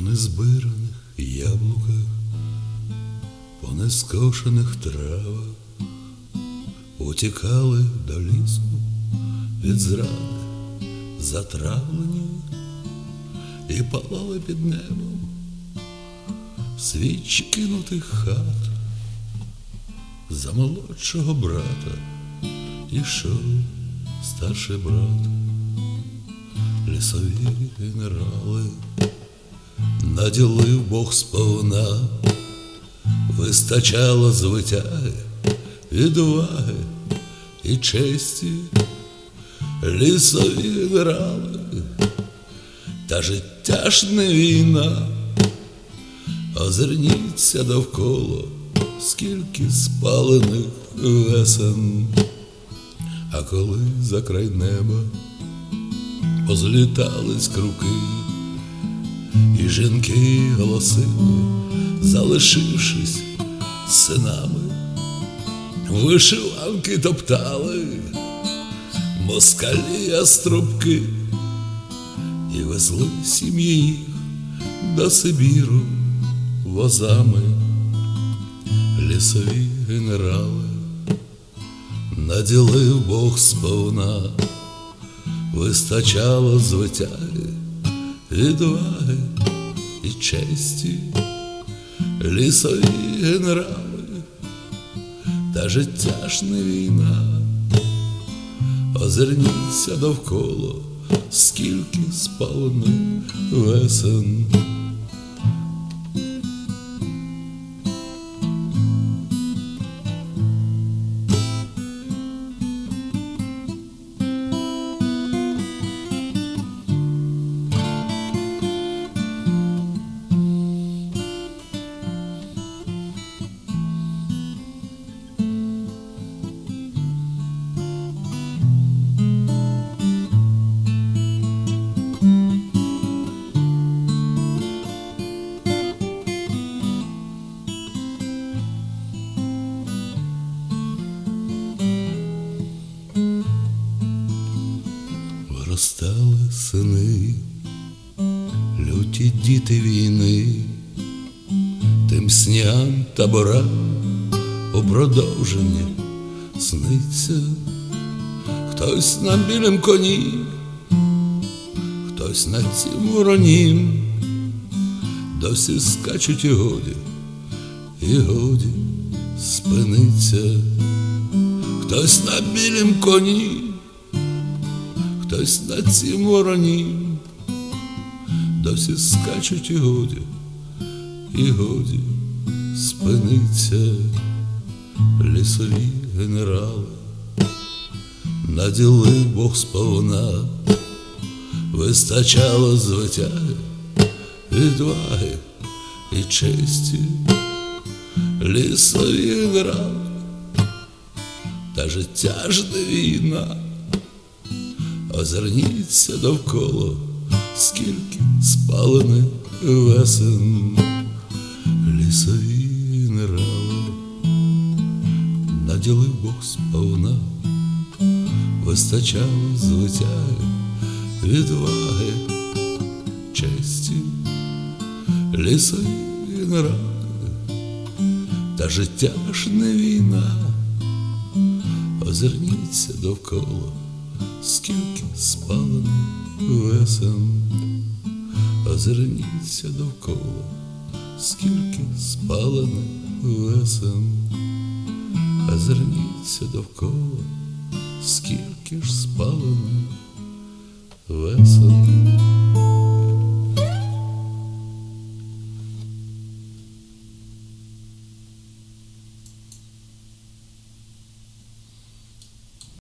незбираних яблуках, по нескошених травах утікали до лісу від зради затравлені і палали під небом. Свічі кинутих хат за молодшого брата ішов старший брат, лісові генерали, наділив Бог сповна, вистачало звитяги, відваги і честі, лісові генерали, та життя ж не війна, озирніться довкола, скільки спалених весен. А коли за край неба позлітались круки, і жінки голосили, залишившись синами, вишиванки топтали, москалі яструбки, і везли сім'ї до Сибіру возами, лісові генерали наділив Бог сповна, вистачало звитяги, відваги і честі, лісові генерали, та життя ж не війна, озирніться довкола, скільки спалених весен. Виростали сини, люті діти війни, тим снігам табора у продовженні сниться, хтось на білім коні, хтось на цім воронім, досі скачуть і годі, і годі спиниться, хтось на білім коні хтось на цім вороні, досі скачуть і годі, і годі спиниться лісові генерали, наділив Бог сповна, вистачало звитяги, відваги і честі, лісові генерали, та життя ж не війна. Озирніться довкола, скільки спалених весен, лісові генерали, наділив Бог сповна, вистачало звитяги, відваги, честі, лісові генерали, та життя ж не війна, озирніться довкола скільки спалено весен, озирніться довкола, скільки спалено весен, озирніться довкола, скільки ж спалено весен.